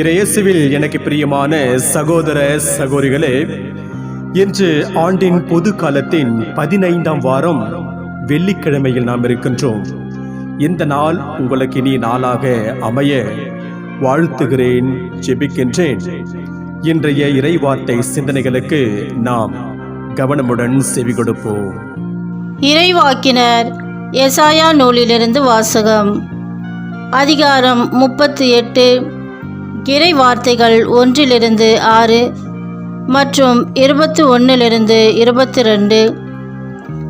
இறையேசுவில் எனக்கு பிரியமான சகோதர சகோதரிகளே இன்று ஆண்டின் பொது காலத்தின் பதினைந்தாம் வாரம் வெள்ளிக்கிழமையில் நாம் இருக்கின்றோம். இந்த நாள் உங்களுக்கு இனி நாளாக அமைய வாழ்த்துகிறேன் ஜெபிக்கின்றேன். இன்றைய இறைவார்த்தை சிந்தனைகளுக்கு நாம் கவனமுடன் செவி கொடுப்போம். இறைவாக்கினர் எசாயா நூலிலிருந்து வாசகம் அதிகாரம் முப்பத்தி எட்டு. இறை வார்த்தைகள் ஒன்றிலிருந்து ஆறு மற்றும் இருபத்தி ஒன்றிலிருந்து இருபத்தி ரெண்டு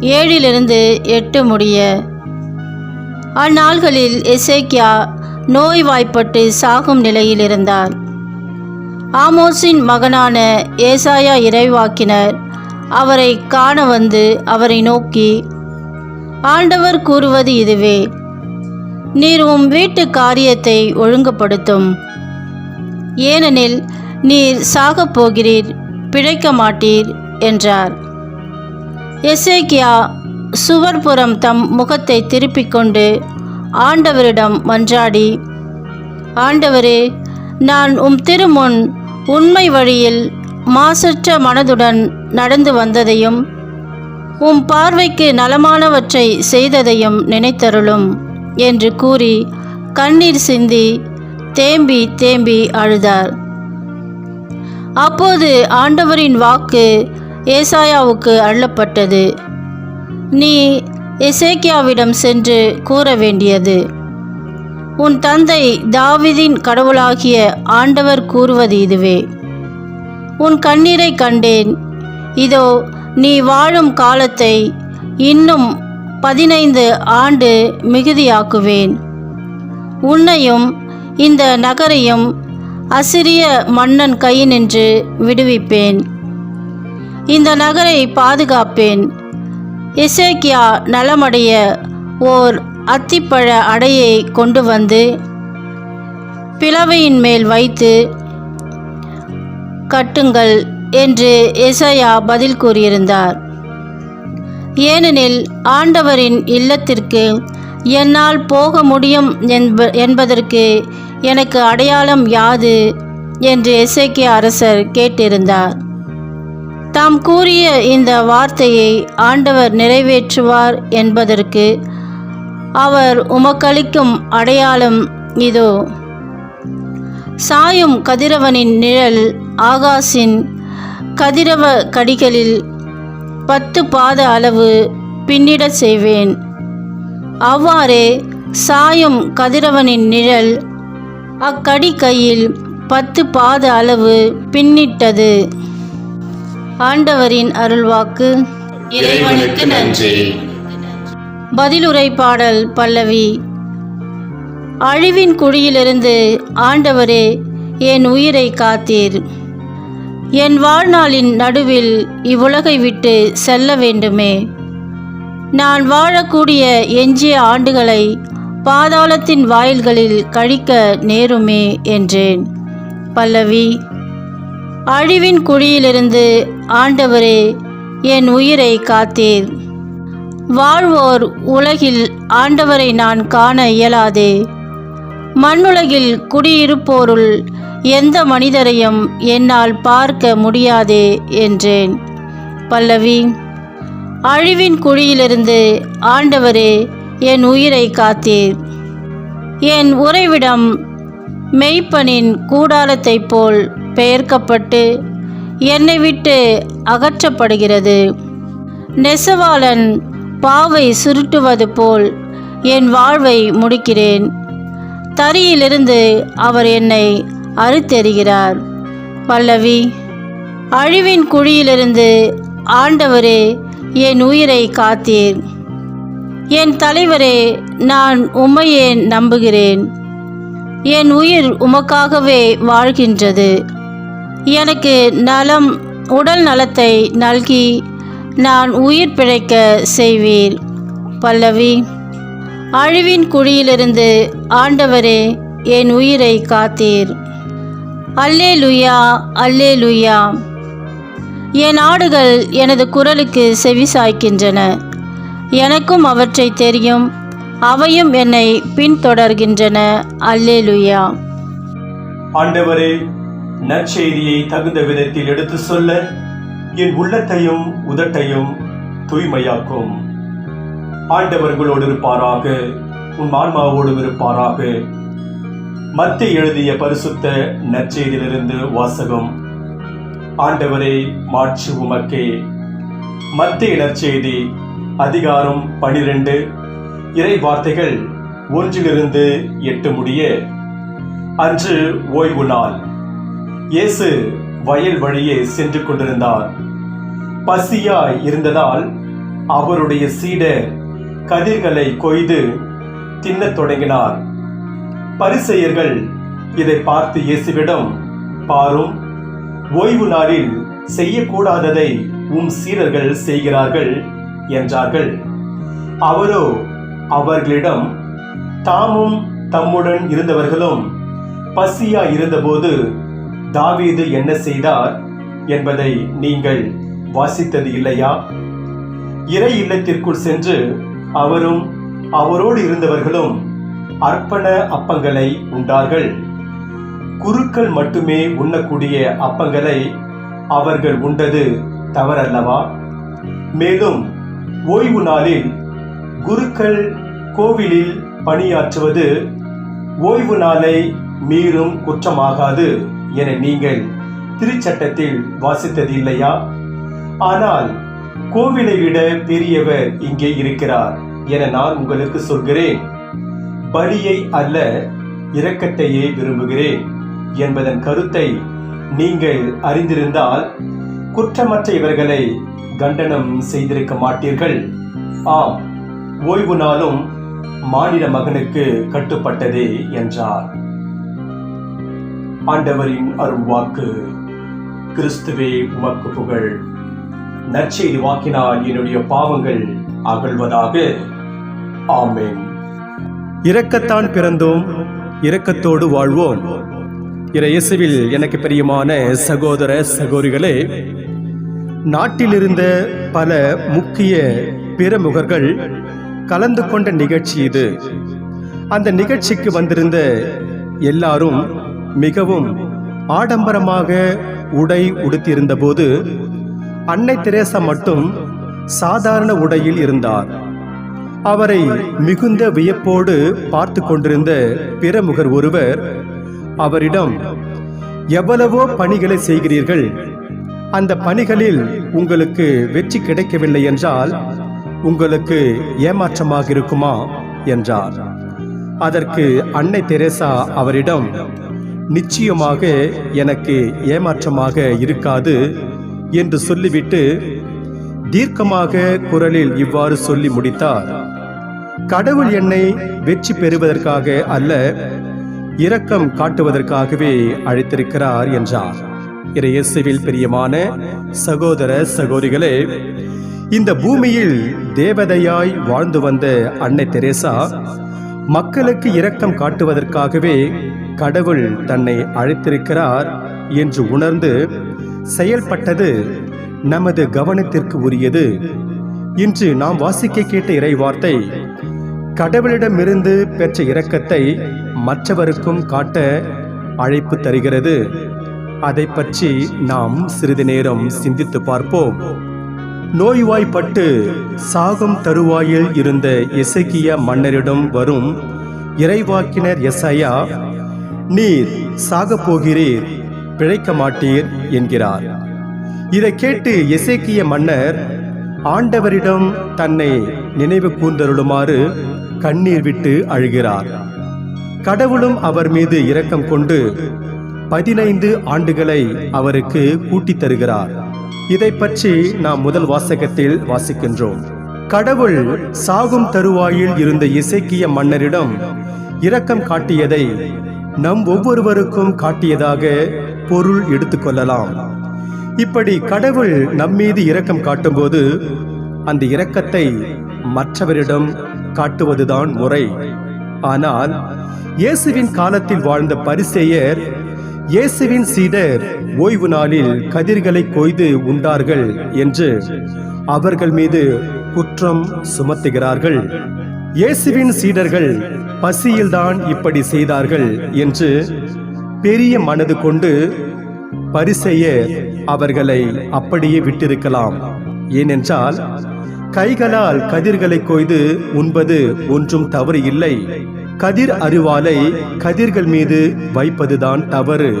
ஏழிலிருந்து எட்டு முடிய. அந்நாள்களில் எசேக்கியா நோய்வாய்ப்பட்டு சாகும் நிலையில் இருந்தார். ஆமோஸின் மகனான ஏசாயா இறைவாக்கினர் அவரை காண வந்து அவரை நோக்கி ஆண்டவர் கூறுவது இதுவே. நீர் உம் வீட்டு காரியத்தை ஒழுங்குபடுத்தும். ஏனெனில் நீர் சாகப் போகிறீர் பிழைக்க மாட்டீர் என்றார். எசேக்கியா சுவர்புறம் தம் முகத்தை திருப்பிக் கொண்டு ஆண்டவரிடம் மன்றாடி ஆண்டவரே நான் உம் திருமுன் உண்மை வழியில் மாசற்ற மனதுடன் நடந்து வந்ததையும் உம் பார்வைக்கு நலமானவற்றை செய்ததையும் நினைத்தருளும் என்று கூறி கண்ணீர் சிந்தி தேம்பி தேம்பி அழுதார். அப்போது ஆண்டவரின் வாக்கு ஏசாயாவுக்கு அள்ளப்பட்டது. நீ எசேக்கியாவிடம் சென்று கூற வேண்டியது. உன் தந்தை தாவிதின் கடவுளாகிய ஆண்டவர் கூறுவது இதுவே. உன் கண்ணீரை கண்டேன். இதோ நீ வாழும் காலத்தை இன்னும் பதினைந்து ஆண்டு மிகுதியாக்குவேன். உன்னையும் இந்த நகரையும் அசிரிய மன்னன் கை நின்று விடுவிப்பேன். இந்த நகரை பாதுகாப்பேன். இசேக்கியா நலமடைய ஓர் அத்திப்பழ அடையை கொண்டு வந்து பிளவையின் மேல் வைத்து கட்டுங்கள் என்று இசையா பதில் கூறியிருந்தார். ஏனெனில் ஆண்டவரின் இல்லத்திற்கு என்னால் போக முடியும் என்ப என்பதற்கு எனக்கு அடையாளம் யாது? என்று எசேக்கிய அரசர் கேட்டிருந்தார். தாம் கூறிய இந்த வார்த்தையை ஆண்டவர் நிறைவேற்றுவார் என்பதற்கு அவர் உமக்களிக்கும் அடையாளம் இதோ. சாயும் கதிரவனின் நிழல் ஆகாசின் கதிரவ கடிகளில் பத்து பாத அளவு பின்னிடச் செய்வேன். அவ்வாறே சாயும் கதிரவனின் நிழல் அக்கடி கையில் பத்து பாத அளவு பின்னிட்டது. ஆண்டவரின் அருள்வாக்கு இறைவனுக்கு நன்றி. பதிலுரை பாடல் பல்லவி. அழிவின் குழியிலிருந்து ஆண்டவரே என் உயிரை காத்தீர். என் வாழ்நாளின் நடுவில் இவ்வுலகை விட்டு செல்ல வேண்டுமே. நான் வாழக்கூடிய எஞ்சிய ஆண்டுகளை பாதாளத்தின் வாயில்களில் கழிக்க நேருமே என்றேன். பல்லவி அழிவின் குழியிலிருந்து ஆண்டவரே என் உயிரை காத்தீர். வாழ்வோர் உலகில் ஆண்டவரை நான் காண இயலாதே. மண்ணுலகில் குடியிருப்போருள் எந்த மனிதரையும் என்னால் பார்க்க முடியாதே என்றேன். பல்லவி அழிவின் குழியிலிருந்து ஆண்டவரே என் உயிரை காத்தீர். என் உறைவிடம் மெய்ப்பனின் கூடாரத்தைப் போல் பெயர்க்கப்பட்டு என்னை விட்டு அகற்றப்படுகிறது. நெசவாளன் பாவை சுருட்டுவது போல் என் வாழ்வை முடிக்கிறேன். தரியிலிருந்து அவர் என்னை அறுத்தெறிகிறார். பல்லவி அழிவின் குழியிலிருந்து ஆண்டவரே என் உயிரை காத்தீர். என் தலைவரே நான் உம்மையே நம்புகிறேன். என் உயிர் உமக்காகவே வாழ்கின்றது. எனக்கு நலம் உடல் நலத்தை நல்கி நான் உயிர் பிழைக்க செய்வீர். பல்லவி அழிவின் குழியிலிருந்து ஆண்டவரே என் உயிரை காத்தீர். அல்லே லுயா அல்லே லுயா என் ஆடுகள் எனது குரலுக்கு செவி சாய்க்கின்றன எனக்கும் அவற்றை தெரியும். அவையும் என்னை பின்தொடர்கின்றன. அல்லேலுயா. ஆண்டவரே நற்செய்தியை தகுந்த விதத்தில் எடுத்து சொல்ல என் உள்ளத்தையும் உதட்டையும் தூய்மையாக்கும். ஆண்டவர்களோடு இருப்பாராக உன் ஆன்மாவோடு இருப்பாராக. மத்திய எழுதிய பரிசுத்த நற்செய்தியிலிருந்து வாசகம். ஆண்டவரே மாற்று உமக்கே. மத்திய நற்செய்தி அதிகாரம் பனிரெண்டு. இறை வார்த்தைகள் ஒன்றிலிருந்து எட்டு முடிய அன்று ஓய்வு நாள். இயேசு வயல் வழியே சென்று கொண்டிருந்தார். பசியாய் இருந்ததால் அவருடைய சீடர் கதிர்களை கொய்து தின்னத் தொடங்கினார். பரிசெயர்கள் இதை பார்த்து இயேசுவிடம் பாரும் ஓய்வு நாளில் செய்யக்கூடாததை உம் சீரர்கள் செய்கிறார்கள். என்றார்கள். அவரோ அவர்களிடம் தாமும் தம்முடன் இருந்தவர்களும் பசியா இருந்தபோது தாவீது என்ன செய்தார் என்பதை நீங்கள் வாசித்தது இல்லையா? இறை இல்லத்திற்குள் சென்று அவரும் அவரோடு இருந்தவர்களும் அர்ப்பண அப்பங்களை உண்டார்கள். குருக்கள் மட்டுமே உண்ணக்கூடிய அப்பங்களை அவர்கள் உண்டது தவறல்லவா? மேலும் ஓய்வு நாளில் குருக்கள் கோவிலில் பணியாற்றுவது ஓய்வு நாளை மீறும் குற்றமாகாது என நீங்கள் திருச்சட்டத்தில் வாசித்தது இல்லையா? ஆனால் கோவிலை விட பெரியவர் இங்கே இருக்கிறார் என நான் உங்களுக்கு சொல்கிறேன். பலியை அல்ல இரக்கத்தையே விரும்புகிறேன் என்பதன் கருத்தை நீங்கள் அறிந்திருந்தால் குற்றமற்ற இவர்களை கண்டனம் செய்திருக்க மாட்டீர்கள். ஆம் ஓய்வு நாளும் மானிட மகனுக்கு கட்டுப்பட்டதே என்றார். ஆண்டவரின் அருள்வாக்கு கிறிஸ்துவே உமக்கு புகழ். நற்செய்தி வாக்கினால் என்னுடைய பாவங்கள் அகழ்வதாக. ஆமேன். இரக்கத்தான் பிறந்தோம் இரக்கத்தோடு வாழ்வோம். இயேசுவில் எனக்கு பிரியமான சகோதர சகோதரிகளே நாட்டிலிருந்த பல முக்கிய பிரமுகர்கள் கலந்து கொண்ட நிகழ்ச்சி இது. அந்த நிகழ்ச்சிக்கு வந்திருந்த எல்லாரும் மிகவும் ஆடம்பரமாக உடை உடுத்தியிருந்த போது அன்னை தெரேசா மட்டும் சாதாரண உடையில் இருந்தார். அவரை மிகுந்த வியப்போடு பார்த்து கொண்டிருந்த பிரமுகர் ஒருவர் அவரிடம் எவ்வளவோ பணிகளை செய்கிறீர்கள். அந்த பணிகளில் உங்களுக்கு வெற்றி கிடைக்கவில்லை என்றால் உங்களுக்கு ஏமாற்றமாக இருக்குமா என்றார். அதற்கு அன்னை தெரேசா அவரிடம் நிச்சயமாக எனக்கு ஏமாற்றமாக இருக்காது என்று சொல்லிவிட்டு தீர்க்கமாக குரலில் இவ்வாறு சொல்லி முடித்தார். கடவுள் என்னை வெற்றி பெறுவதற்காக அல்ல இரக்கம் காட்டுவதற்காகவே அழைத்திருக்கிறார் என்றார். இறையசுவில் பிரியமான சகோதர சகோதரிகளே இந்த பூமியில் தேவதையாய் வாழ்ந்து வந்த அன்னை தெரேசா மக்களுக்கு இரக்கம் காட்டுவதற்காகவே கடவுள் தன்னை அழைத்திருக்கிறார் என்று உணர்ந்து செயல்பட்டது நமது கவனத்திற்கு உரியது. இன்று நாம் வாசிக்க கேட்ட இறைவார்த்தை கடவுளிடமிருந்து பெற்ற இரக்கத்தை மற்றவருக்கும் காட்ட அழைப்பு தருகிறது. அதை பற்றி நாம் சிறிது நேரம் சிந்தித்து பார்ப்போம். நோய்வாய்ப்பட்டு சாகும் தருவாயில் இருந்த இசைக்கிய மன்னரிடம் வரும் இறைவாக்கினர் எசையா நீர் சாகப் போகிறீர் பிழைக்க மாட்டீர் என்கிறார். இதை கேட்டு எசேக்கிய மன்னர் ஆண்டவரிடம் தன்னை நினைவு கூர்ந்தருளுமாறு கண்ணீர் விட்டு அழுகிறார். கடவுளும் அவர் மீது இரக்கம் கொண்டு பதினைந்து ஆண்டுகளை அவருக்கு கூட்டித் தருகிறார். இதை பற்றி நாம் முதல் வாசகத்தில் வாசிக்கின்றோம். கடவுள் சாகும் தருவாயில் இருந்த இசைக்கிய மன்னரிடம் இரக்கம் காட்டியதை நம் ஒவ்வொருவருக்கும் காட்டியதாக பொருள் எடுத்துக்கொள்ளலாம் இப்படி கடவுள் நம்மீது இரக்கம் காட்டும்போது அந்த இரக்கத்தை மற்றவரிடம் காட்டுவதுதான் முறை. ஆனால் இயேசுவின் காலத்தில் வாழ்ந்த பரிசேயர் இயேசுவின் சீடர் ஓய்வு நாளில் கதிர்களை கொய்து உண்டார்கள் என்று அவர்கள் மீது குற்றம் சுமத்துகிறார்கள். இயேசுவின் சீடர்கள் பசியில்தான் இப்படி செய்தார்கள் என்று பெரிய மனது கொண்டு பரிசெய்ய அவர்களை அப்படியே விட்டிருக்கலாம். ஏனென்றால் கைகளால் கதிர்களை கொய்து உண்பது ஒன்றும் தவறு இல்லை. கதிர் அருவாலை கதிர்கள் மீது வைப்பதுதான் தவறு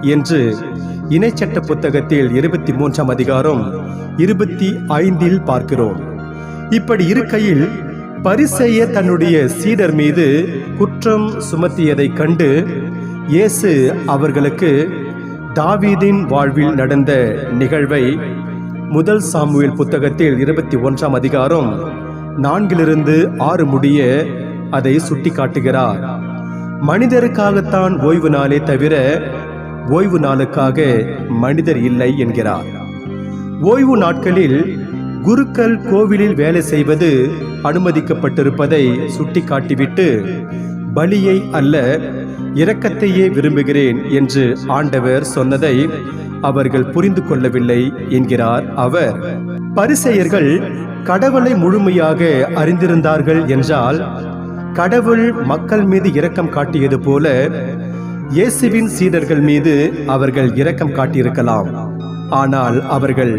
என்று இணைச்சட்ட புத்தகத்தில் இருபத்தி மூன்றாம் அதிகாரம் இருபத்தி ஐந்தில் பார்க்கிறோம். இப்படி இருக்கையில் பரிசெய்ய தன்னுடைய சீடர் மீது குற்றம் சுமத்தியதைக் கண்டு இயேசு அவர்களுக்கு தாவீதின் வாழ்வில் நடந்த நிகழ்வை முதல் சாமுவேல் புத்தகத்தில் இருபத்தி ஒன்றாம் அதிகாரம் நான்கிலிருந்து ஆறு முடிய அதை சுட்டிக்காட்டுகிறார். மனிதருக்காகத்தான் ஓய்வு நாளே தவிர ஓய்வு நாளுக்காக மனிதர் இல்லை என்கிறார். ஓய்வு நாட்களில் குருக்கள் கோவிலில் வேலை செய்வது அனுமதிக்கப்பட்டிருப்பதை சுட்டிக்காட்டிவிட்டு பலியை அல்ல இரக்கத்தையே விரும்புகிறேன் என்று ஆண்டவர் சொன்னதை அவர்கள் புரிந்து கொள்ளவில்லை என்கிறார் அவர். பரிசெயர்கள் கடவுளை முழுமையாக அறிந்திருந்தார்கள் என்றால் கடவுள் மக்கள் மீது இரக்கம் காட்டியது போல இயேசுவின் சீடர்கள் மீது அவர்கள் இரக்கம் காட்டியிருக்கலாம். ஆனால் அவர்கள்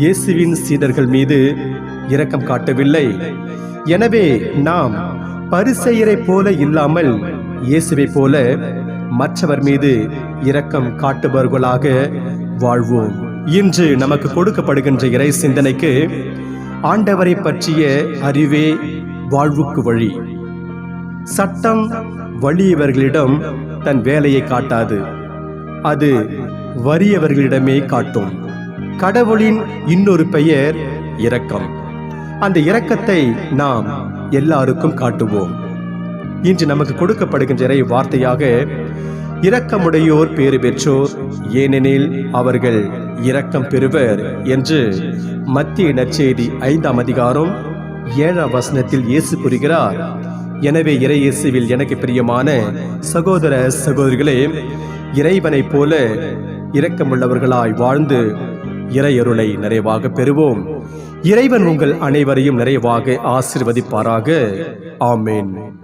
இயேசுவின் சீடர்கள் மீது இரக்கம் காட்டவில்லை. எனவே நாம் பரிசெயரை போல இல்லாமல் இயேசுவைப் போல மற்றவர் மீது இரக்கம் காட்டுபவர்களாக வாழ்வோம். இன்று நமக்கு கொடுக்கப்படுகின்ற இறை சிந்தனைக்கு ஆண்டவரை பற்றிய அறிவே வாழ்வுக்கு வழி. சட்டம் வலியவர்களிடம் தன் வேலையை காட்டாது. அது வறியவர்களிடமே காட்டும். கடவுளின் இன்னொரு பெயர் இரக்கம். அந்த இரக்கத்தை நாம் எல்லாருக்கும் காட்டுவோம். இன்று நமக்கு கொடுக்கப்படுகின்ற இறை வார்த்தையாக இரக்கமுடையோர் பேறு பெற்றோர் ஏனெனில் அவர்கள் இரக்கம் பெறுவர் என்று மத்திய நற்செய்தி ஐந்தாம் அதிகாரம் ஏழாம் வசனத்தில் இயேசு கூறுகிறார். எனவே இறையேசுவில் எனக்கு பிரியமான சகோதர சகோதரிகளே இறைவனைப் போல இரக்கமுள்ளவர்களாய் வாழ்ந்து இறையருளை நிறைவாக பெறுவோம். இறைவன் உங்கள் அனைவரையும் நிறைவாக ஆசிர்வதிப்பாராக. ஆமேன்.